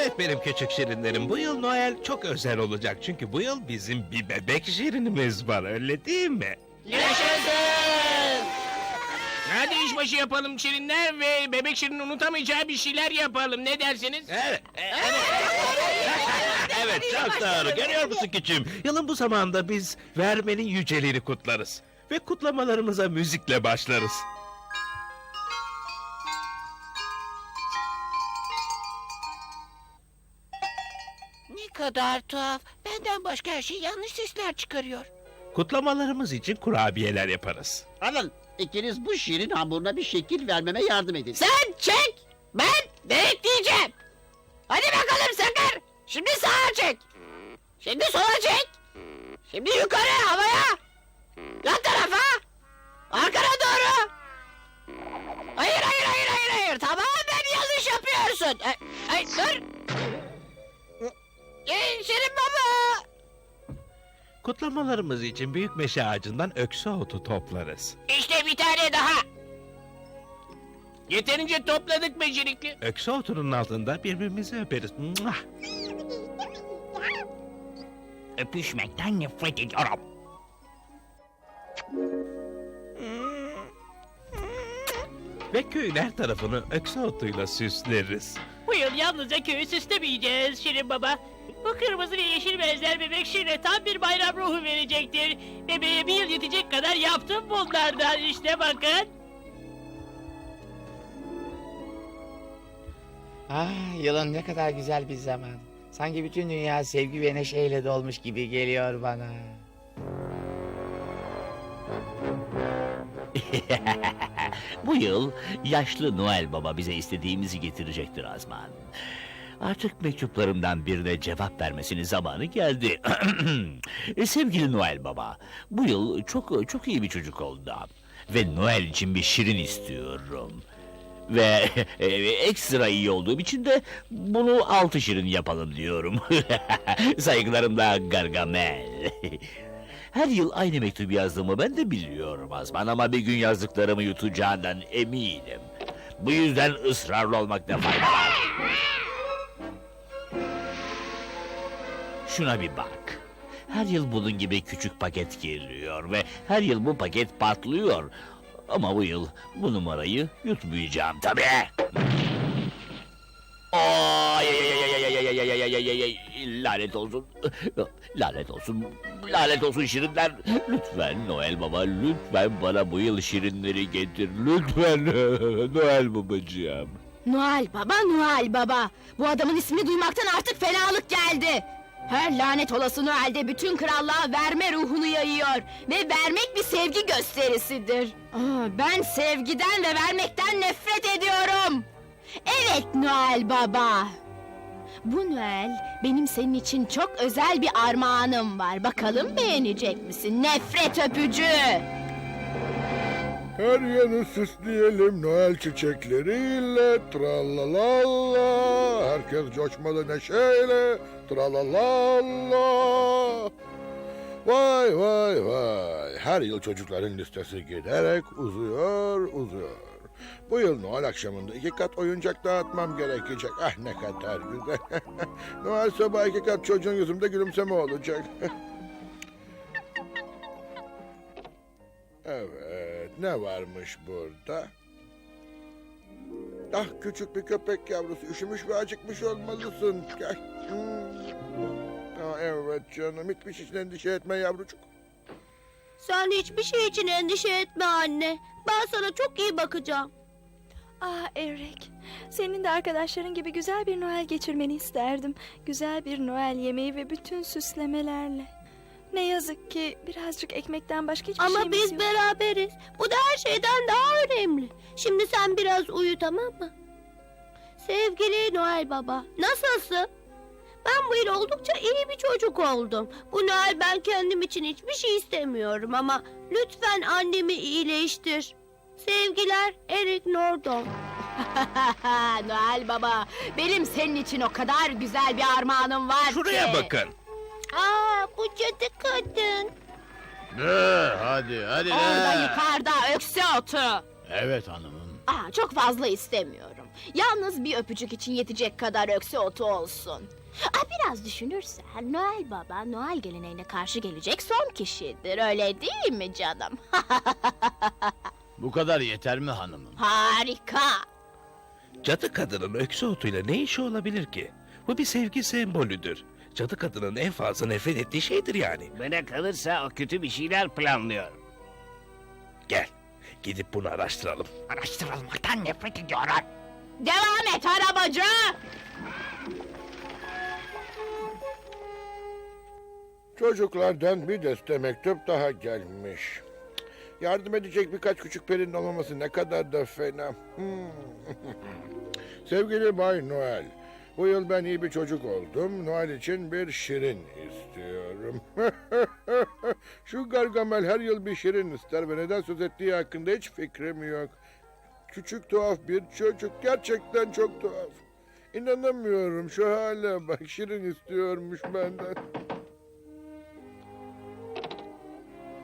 Evet benim küçük şirinlerim. Bu yıl Noel çok özel olacak. Çünkü bu yıl bizim bir bebek şirinimiz var öyle değil mi? Hadi işbaşı yapalım Şirinler ve Bebek Şirin'in unutamayacağı bir şeyler yapalım. Ne dersiniz? Evet. Evet. evet çok doğru. Görüyor musun küçüğüm? Yılın bu zamanında biz vermenin yüceliğini kutlarız. Ve kutlamalarımıza müzikle başlarız. Kadar tuhaf. Benden başka her şey yanlış sesler çıkarıyor. Kutlamalarımız için kurabiyeler yaparız. Alın ikiniz bu şirin hamuruna bir şekil vermeme yardım edin. Sen çek. Ben denetleyeceğim. Hadi bakalım Sakar. Şimdi sağa çek. Şimdi sola çek. Şimdi yukarı havaya. Yan tarafa. Arkana doğru. Hayır hayır hayır hayır hayır. Tamamen yanlış yapıyorsun. Ay, ay dur. Gelin Şirin baba. Kutlamalarımız için büyük meşe ağacından öksü otu toplarız. İşte bir tane daha. Yeterince topladık becerikli. Öksü otunun altında birbirimizi öperiz. Muah! Öpüşmekten nefret ediyorum. Ve köyün her tarafını öksü otuyla süsleriz. Bu yıl yalnızca köyü süslemeyeceğiz Şirin Baba. Bu kırmızı ve yeşil bezler bebek Şirin'e tam bir bayram ruhu verecektir. Bebeğe bir yıl yetecek kadar yaptım bunlardan işte bakın. Ah, yılın ne kadar güzel bir zaman. Sanki bütün dünya sevgi ve neşeyle dolmuş gibi geliyor bana. Bu yıl yaşlı Noel Baba bize istediğimizi getirecektir Azman. Artık mektuplarımdan birine cevap vermesinin zamanı geldi. E, Sevgili Noel Baba, bu yıl çok çok iyi bir çocuk oldum. Ve Noel için bir şirin istiyorum. Ve e, ekstra iyi olduğum için de bunu altı şirin yapalım diyorum. Saygılarımla Gargamel. Her yıl aynı mektubu yazdığımı ben de biliyorum Azman ama bir gün yazdıklarımı yutacağından eminim. Bu yüzden ısrarlı olmakta fayda var. Şuna bir bak. Her yıl bunun gibi küçük paket geliyor ve her yıl bu paket patlıyor. Ama bu yıl bu numarayı yutmayacağım tabii. Ay, lanet olsun. Lanet olsun. Lanet olsun şirinler. Lütfen Noel Baba lütfen bana bu yıl şirinleri getir. Lütfen Noel Babacığım. Noel Baba, Noel Baba. Bu adamın ismini duymaktan artık fenalık geldi. Her lanet olası Noel'de bütün krallığa verme ruhunu yayıyor. Ve vermek bir sevgi gösterisidir. Aa, ben sevgiden ve vermekten nefret ediyorum. Evet Noel Baba. Bu Noel benim senin için çok özel bir armağanım var. Bakalım beğenecek misin? Nefret öpücüğü. Her yanı süsleyelim Noel çiçekleriyle tralalala Herkes coşmalı neşeyle tralalala Vay vay vay. Her yıl çocukların listesi giderek uzuyor uzuyor. Bu yıl Noel akşamında iki kat oyuncak dağıtmam gerekecek. Ah ne kadar güzel. Noel sabah iki kat çocuğun yüzümde gülümseme olacak. Evet, ne varmış burada? Ah küçük bir köpek yavrusu üşümüş ve acıkmış olmalısın. Gel. Hmm. Ah, evet canım hiçbir şey için endişe etme yavrucuk. Sen hiçbir şey için endişe etme anne. Ben sana çok iyi bakacağım. Ah Eric, senin de arkadaşların gibi güzel bir Noel geçirmeni isterdim. Güzel bir Noel yemeği ve bütün süslemelerle. Ne yazık ki birazcık ekmekten başka hiçbir Ama şeyimiz biz yok. beraberiz. Bu da her şeyden daha önemli. Şimdi sen biraz uyu tamam mı? Sevgili Noel Baba, nasılsın? Ben bu yıl oldukça iyi bir çocuk oldum. Bu Noel ben kendim için hiçbir şey istemiyorum ama lütfen annemi iyileştir. Sevgiler Eric Nordon. Noel Baba, benim senin için o kadar güzel bir armağanım var Şuraya bakın. Aa, bu cadı kadın. De, hadi hadi Orada de. yukarıda öksü otu. Evet hanımım. Aa, çok fazla istemiyorum. Yalnız bir öpücük için yetecek kadar öksü otu olsun. Aa, biraz düşünürsen Noel Baba Noel geleneğine karşı gelecek son kişidir. Öyle değil mi canım? Bu kadar yeter mi hanımım? Harika. Cadı kadının öksü otuyla ne işi olabilir ki? Bu bir sevgi sembolüdür. Cadı kadının en fazla nefret ettiği şeydir yani. Bana kalırsa o kötü bir şeyler planlıyor. Gel, gidip bunu araştıralım. Araştırılmaktan nefret ediyorum. Devam et arabacı. Çocuklardan bir deste mektup daha gelmiş. Yardım edecek birkaç küçük perinin olmaması ne kadar da fena. Hmm. Sevgili Bay Noel, bu yıl ben iyi bir çocuk oldum. Noel için bir şirin istiyorum. Şu Gargamel her yıl bir şirin ister ve neden söz ettiği hakkında hiç fikrim yok. Küçük tuhaf bir çocuk, gerçekten çok tuhaf. İnanamıyorum şu hale bak, şirin istiyormuş benden.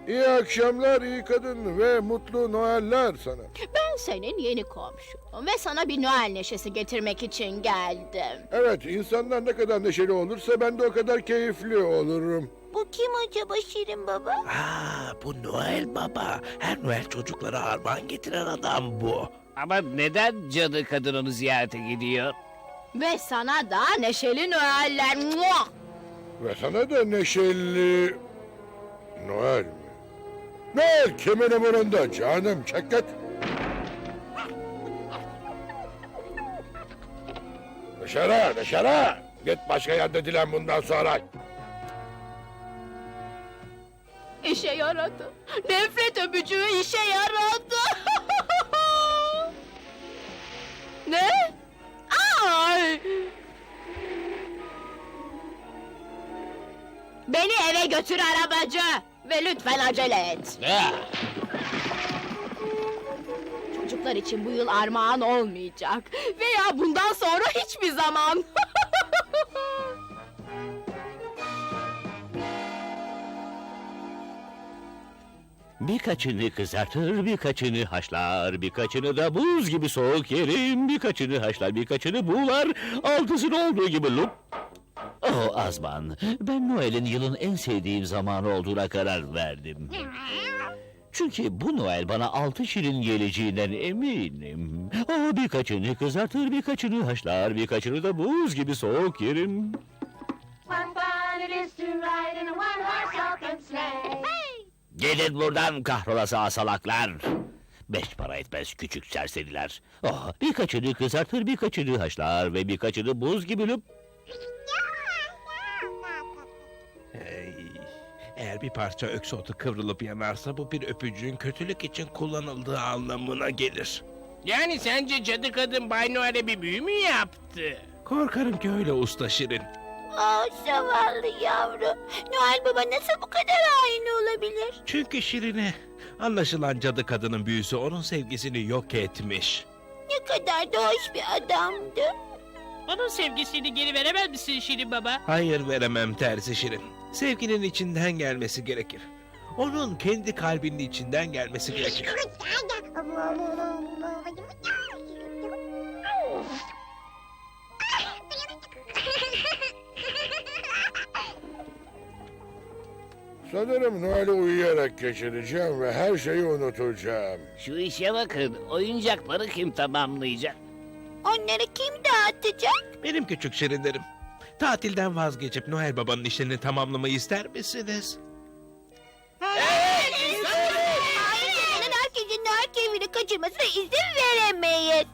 İyi akşamlar iyi kadın ve mutlu Noeller sana. Ben senin yeni komşunum ve sana bir Noel neşesi getirmek için geldim. Evet insanlar ne kadar neşeli olursa ben de o kadar keyifli olurum. Bu kim acaba Şirin Baba? Aa, bu Noel Baba. Her Noel çocuklara armağan getiren adam bu. Ama neden cadı kadın onu ziyarete gidiyor? Ve sana da neşeli Noeller. Muah! Ve sana da neşeli... Noel mi? Noel kimin umurunda canım çeket. Dışarı dışarı. Git başka yerde dilen bundan sonra. İşe yaradı. Nefret öpücüğü işe yaradı. ne? Ay! Beni eve götür arabacı. Ve lütfen acele et. Çocuklar için bu yıl armağan olmayacak. Veya bundan sonra hiçbir zaman. Birkaçını kızartır, birkaçını haşlar, birkaçını da buz gibi soğuk yerim, birkaçını haşlar, birkaçını buğular, altısını olduğu gibi lup. Oh Azman, ben Noel'in yılın en sevdiğim zamanı olduğuna karar verdim. Çünkü bu Noel bana altı şirin geleceğinden eminim. Oh, birkaçını kızartır, birkaçını haşlar, birkaçını da buz gibi soğuk yerim. Gidin buradan kahrolası asalaklar. Beş para etmez küçük serseriler. Oh, birkaçını kızartır, birkaçını haşlar ve birkaçını buz gibi lüp. Eğer bir parça öksü otu kıvrılıp yanarsa bu bir öpücüğün kötülük için kullanıldığı anlamına gelir. Yani sence cadı kadın Bay Noel'e bir büyü mü yaptı? Korkarım ki öyle usta Şirin. Ah zavallı yavru. Noel Baba nasıl bu kadar hain olabilir? Çünkü Şirin'e anlaşılan cadı kadının büyüsü onun sevgisini yok etmiş. Ne kadar da hoş bir adamdı. Onun sevgisini geri veremez misin Şirin Baba? Hayır veremem tersi Şirin. Sevginin içinden gelmesi gerekir. Onun kendi kalbinin içinden gelmesi gerekir. Sanırım Noel'i uyuyarak geçireceğim ve her şeyi unutacağım. Şu işe bakın, oyuncakları kim tamamlayacak? Onları kim dağıtacak? Benim küçük Şirinlerim. Tatilden vazgeçip Noel Baba'nın işlerini tamamlamayı ister misiniz? Hayır, senin herkesin Noel keyfini kaçırmasına izin veremeyiz.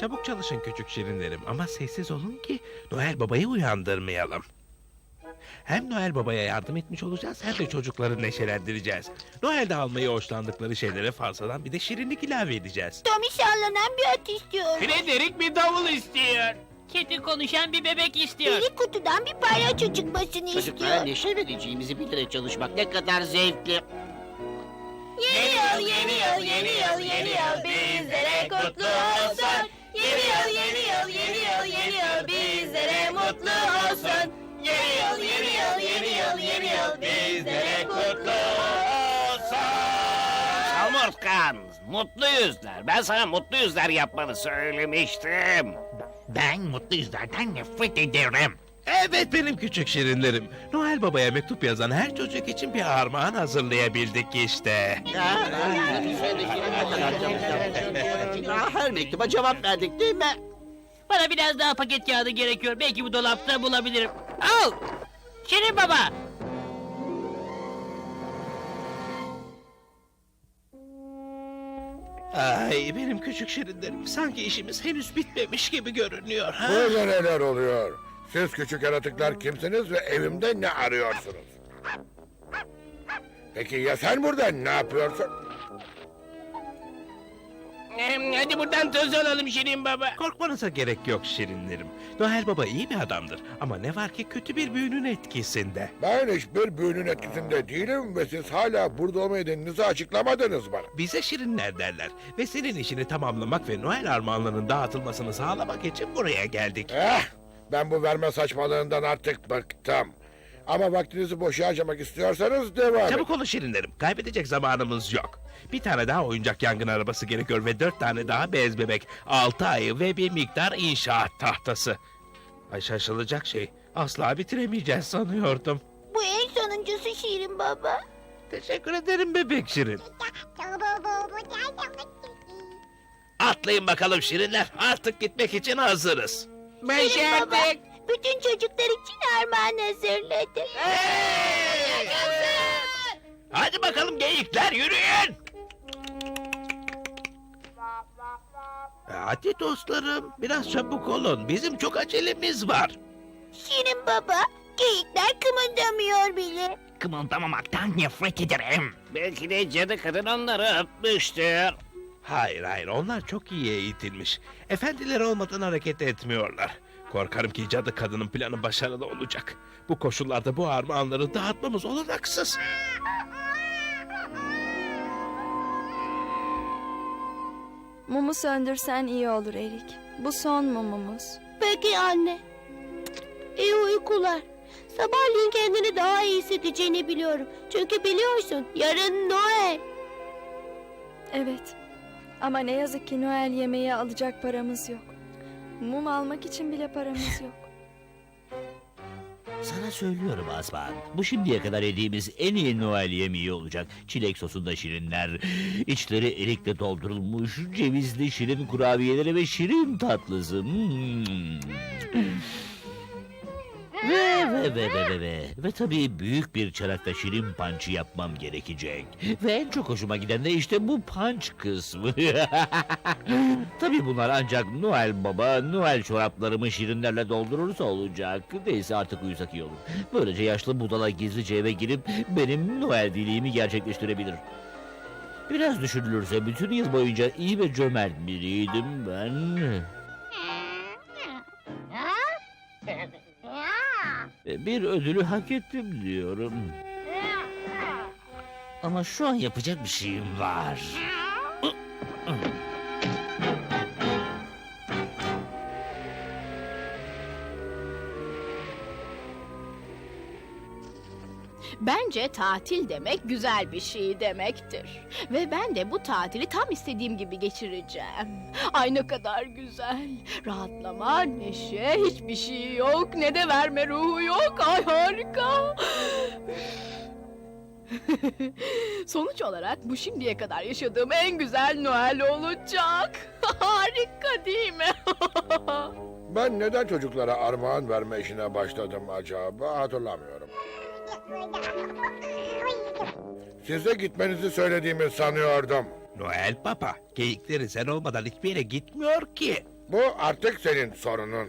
Çabuk çalışın küçük şirinlerim ama sessiz olun ki Noel Baba'yı uyandırmayalım. Hem Noel Baba'ya yardım etmiş olacağız hem de çocukları neşelendireceğiz. Noel'de almayı hoşlandıkları şeylere fazladan bir de şirinlik ilave edeceğiz. Tommy sallanan bir at istiyorum. Frederick bir davul istiyor. Kedi konuşan bir bebek istiyor. Biri kutudan bir palyaço çıkmasını Çocuklara istiyor. neşe vereceğimizi bilerek çalışmak ne kadar zevkli. Yeni yıl, yeni yıl, yeni yıl, yeni yıl bizlere kutlu olsun. Yeni yıl, yeni yıl, yeni yıl, yeni yıl bizlere kutlu yeni yıl bizlere kutlu olsun. Samurtkan, mutlu yüzler. Ben sana mutlu yüzler yapmanı söylemiştim. Ben mutlu yüzlerden nefret ederim. Evet benim küçük şirinlerim. Noel Baba'ya mektup yazan her çocuk için bir armağan hazırlayabildik işte. Ah, Her mektuba cevap verdik değil mi? Bana biraz daha paket kağıdı gerekiyor. Belki bu dolapta bulabilirim. Al! Şirin baba! Ay benim küçük şirinlerim. Sanki işimiz henüz bitmemiş gibi görünüyor. Ha? Burada neler oluyor? Siz küçük yaratıklar kimsiniz ve evimde ne arıyorsunuz? Peki ya sen burada ne yapıyorsun? Em, Hadi buradan toz alalım Şirin Baba. Korkmanıza gerek yok şirinlerim. Noel Baba iyi bir adamdır. Ama ne var ki kötü bir büyünün etkisinde. Ben hiçbir büyünün etkisinde değilim ve siz hala burada olma nedeninizi açıklamadınız bana. Bize şirinler derler. Ve senin işini tamamlamak ve Noel armağanlarının dağıtılmasını sağlamak için buraya geldik. Eh, ben bu verme saçmalığından artık bıktım. Ama vaktinizi boşa harcamak istiyorsanız devam edin. Çabuk olun şirinlerim. Kaybedecek zamanımız yok. Bir tane daha oyuncak yangın arabası gerekiyor ve dört tane daha bez bebek, altı ayı ve bir miktar inşaat tahtası. Ay şaşılacak şey. Asla bitiremeyeceğiz sanıyordum. Bu en sonuncusu Şirin Baba. Teşekkür ederim bebek şirin. Atlayın bakalım şirinler. Artık gitmek için hazırız. Başardık. Bütün çocuklar için armağan hazırladım. Hadi bakalım geyikler yürüyün. Hadi dostlarım biraz çabuk olun. Bizim çok acelemiz var. Şirin Baba, geyikler kımıldamıyor bile. Kımıldamamaktan nefret ederim. Belki de cadı kadın onları öpmüştür. Hayır hayır onlar çok iyi eğitilmiş. Efendiler olmadan hareket etmiyorlar. Korkarım ki cadı kadının planı başarılı olacak. Bu koşullarda bu armağanları dağıtmamız olanaksız. Mumu söndürsen iyi olur Erik. Bu son mumumuz. Peki anne. İyi uykular. Sabahleyin kendini daha iyi hissedeceğini biliyorum. Çünkü biliyorsun yarın Noel. Evet. Ama ne yazık ki Noel yemeği alacak paramız yok. Mum almak için bile paramız yok. Sana söylüyorum Azman. Bu şimdiye kadar yediğimiz en iyi Noel yemeği olacak. Çilek sosunda şirinler, içleri erikle doldurulmuş cevizli şirin kurabiyeleri ve şirin tatlısı. Hmm. Ve ve ve ve ve ve ve tabii büyük bir çanakta şirin pançı yapmam gerekecek. Ve en çok hoşuma giden de işte bu panç kısmı. tabii bunlar ancak Noel Baba Noel çoraplarımı şirinlerle doldurursa olacak. Neyse artık uyusak iyi olur. Böylece yaşlı budala gizlice eve girip benim Noel dileğimi gerçekleştirebilir. Biraz düşünülürse bütün yıl boyunca iyi ve cömert biriydim ben. Bir ödülü hak ettim diyorum. Ama şu an yapacak bir şeyim var. Bence tatil demek güzel bir şey demektir. Ve ben de bu tatili tam istediğim gibi geçireceğim. Ay ne kadar güzel. Rahatlama, neşe, hiçbir şey yok. Ne de verme ruhu yok. Ay harika. Sonuç olarak bu şimdiye kadar yaşadığım en güzel Noel olacak. Harika değil mi? Ben neden çocuklara armağan verme işine başladım acaba hatırlamıyorum. Size gitmenizi söylediğimi sanıyordum. Noel Baba, geyikleri sen olmadan hiçbir yere gitmiyor ki. Bu artık senin sorunun.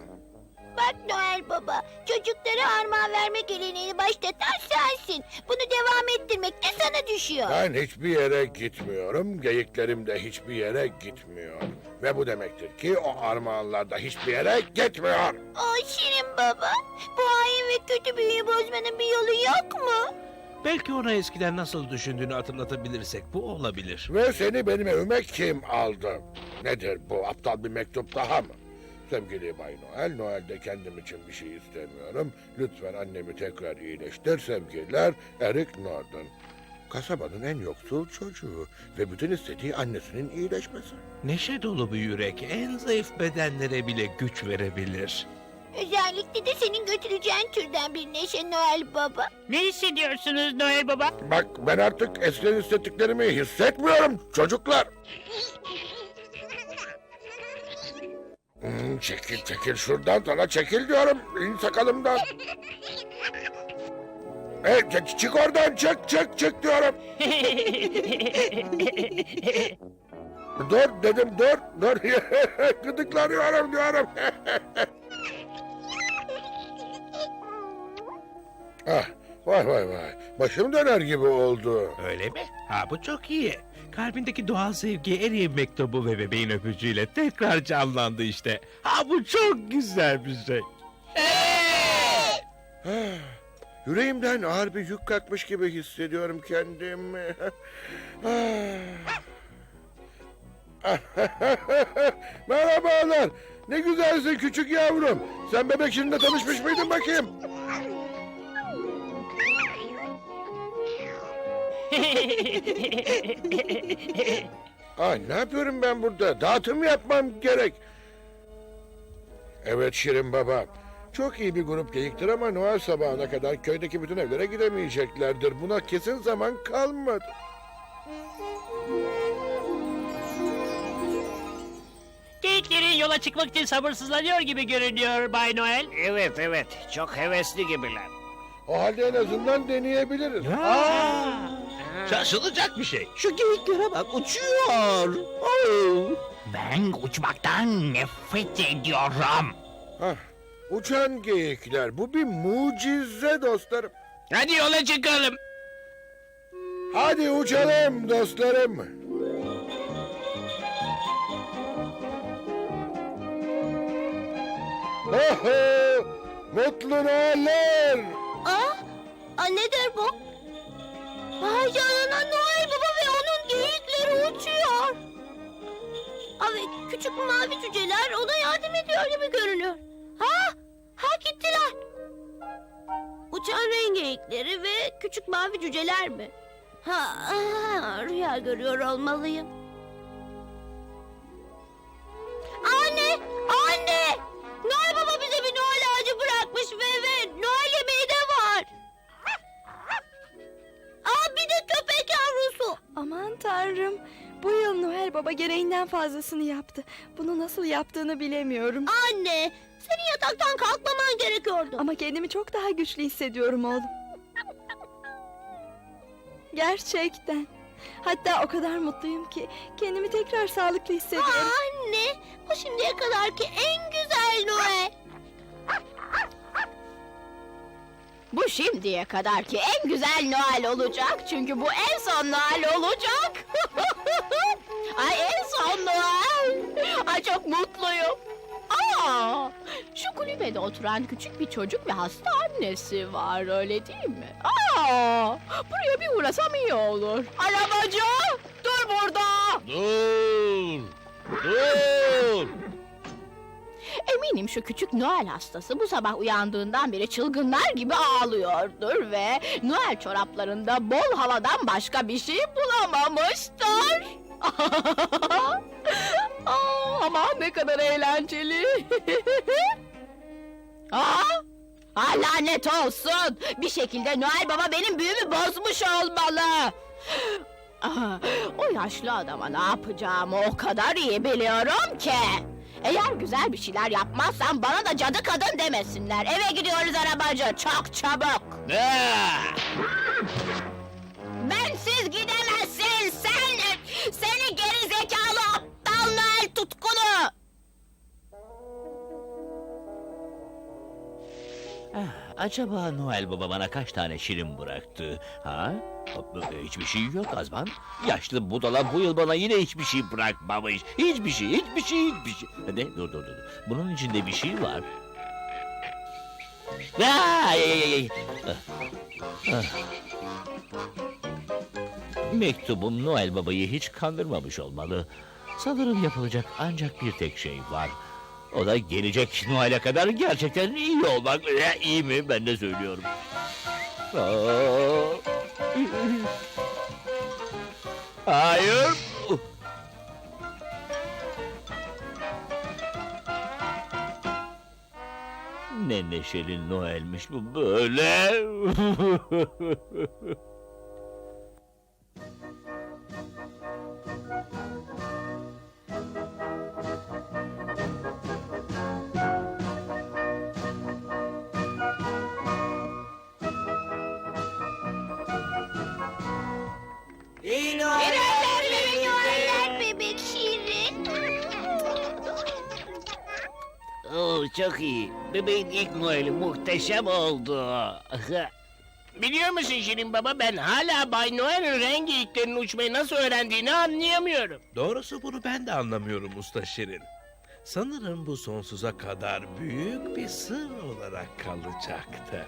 Bak Noel Baba, çocuklara armağan verme geleneğini başlatan sensin. Bunu devam ettirmek de sana düşüyor. Ben hiçbir yere gitmiyorum, geyiklerim de hiçbir yere gitmiyor. Ve bu demektir ki o armağanlar da hiçbir yere gitmiyor. O Şirin Baba, bu hain ve kötü büyüyü bozmanın bir yolu yok mu? Belki ona eskiden nasıl düşündüğünü hatırlatabilirsek bu olabilir. Ve seni benim evime kim aldı? Nedir bu aptal bir mektup daha mı? Sevgili Bay Noel, Noel'de kendim için bir şey istemiyorum. Lütfen annemi tekrar iyileştir sevgiler. Eric Norton. Kasabanın en yoksul çocuğu ve bütün istediği annesinin iyileşmesi. Neşe dolu bir yürek en zayıf bedenlere bile güç verebilir. Özellikle de senin götüreceğin türden bir neşe Noel Baba. Ne hissediyorsunuz Noel Baba? Bak ben artık eskiden hissettiklerimi hissetmiyorum çocuklar. Hmm, çekil çekil şuradan sana çekil diyorum. İn sakalımdan. Hey, ç- çık oradan çık çık çık diyorum. dur dedim dur dur. Gıdıklanıyorum diyorum. ah, vay vay vay. Başım döner gibi oldu. Öyle mi? Ha bu çok iyi. Kalbindeki doğal sevgi Erik'in mektubu ve bebeğin öpücüğüyle tekrar canlandı işte. Ha bu çok güzel bir şey. Yüreğimden ağır bir yük kalkmış gibi hissediyorum kendimi. Merhabalar. Ne güzelsin küçük yavrum. Sen bebek şimdi tanışmış mıydın bakayım? Ay ne yapıyorum ben burada? Dağıtım yapmam gerek. Evet Şirin Baba. Çok iyi bir grup geyiktir ama Noel sabahına kadar köydeki bütün evlere gidemeyeceklerdir. Buna kesin zaman kalmadı. Geyiklerin yola çıkmak için sabırsızlanıyor gibi görünüyor Bay Noel. Evet evet çok hevesli gibiler. O halde en azından deneyebiliriz. Şaşılacak bir şey. Şu geyiklere bak uçuyor. Ben uçmaktan nefret ediyorum. Hah, uçan geyikler. Bu bir mucize dostlarım. Hadi yola çıkalım. Hadi uçalım dostlarım. Oho! Mutlu Noeller! Aa, aa nedir bu? Vay canına Noel Baba ve onun geyikleri uçuyor. Ve küçük mavi cüceler ona yardım ediyor gibi görünüyor. Ha, ha gittiler. Uçan renk geyikleri ve küçük mavi cüceler mi? Ha, aa, rüya görüyor olmalıyım. Aman tanrım. Bu yıl Noel Baba gereğinden fazlasını yaptı. Bunu nasıl yaptığını bilemiyorum. Anne, senin yataktan kalkmaman gerekiyordu. Ama kendimi çok daha güçlü hissediyorum oğlum. Gerçekten. Hatta o kadar mutluyum ki kendimi tekrar sağlıklı hissediyorum. Anne, bu şimdiye kadarki en güzel Noel. Bu şimdiye kadarki en güzel Noel olacak. Çünkü bu en son Noel olacak. Ay en son Noel. Ay çok mutluyum. Aa, şu kulübede oturan küçük bir çocuk ve hasta annesi var öyle değil mi? Aa, buraya bir uğrasam iyi olur. Arabacı dur burada. Dur! Dur! Şu küçük Noel hastası bu sabah uyandığından beri çılgınlar gibi ağlıyordur ve Noel çoraplarında bol havadan başka bir şey bulamamıştır. Aa, aman ne kadar eğlenceli. Aa, Aa, lanet olsun. Bir şekilde Noel Baba benim büyümü bozmuş olmalı. Aa, o yaşlı adama ne yapacağımı o kadar iyi biliyorum ki. Eğer güzel bir şeyler yapmazsam bana da cadı kadın demesinler. Eve gidiyoruz arabacı çok çabuk. Ah! Bensiz gidemezsin sen. Seni geri zekalı aptal Noel tutkunu. Acaba Noel Baba bana kaç tane şirin bıraktı? Ha? Hiçbir şey yok Azman. Yaşlı budala bu yıl bana yine hiçbir şey bırakmamış. Hiçbir şey, hiçbir şey, hiçbir şey. Ne? Dur, dur, dur. Bunun içinde bir şey var. Ay, ay, ay, ay. Mektubum Noel Baba'yı hiç kandırmamış olmalı. Sanırım yapılacak ancak bir tek şey var. O da gelecek Noel'e kadar gerçekten iyi olmak. E, iyi mi? Ben de söylüyorum. Hayır. Ne neşeli Noel'miş bu böyle. Çok iyi. Bebeğin ilk Noel'i muhteşem oldu. Biliyor musun Şirin Baba ben hala Bay Noel'in rengi ilklerinin uçmayı nasıl öğrendiğini anlayamıyorum. Doğrusu bunu ben de anlamıyorum Usta Şirin. Sanırım bu sonsuza kadar büyük bir sır olarak kalacaktır.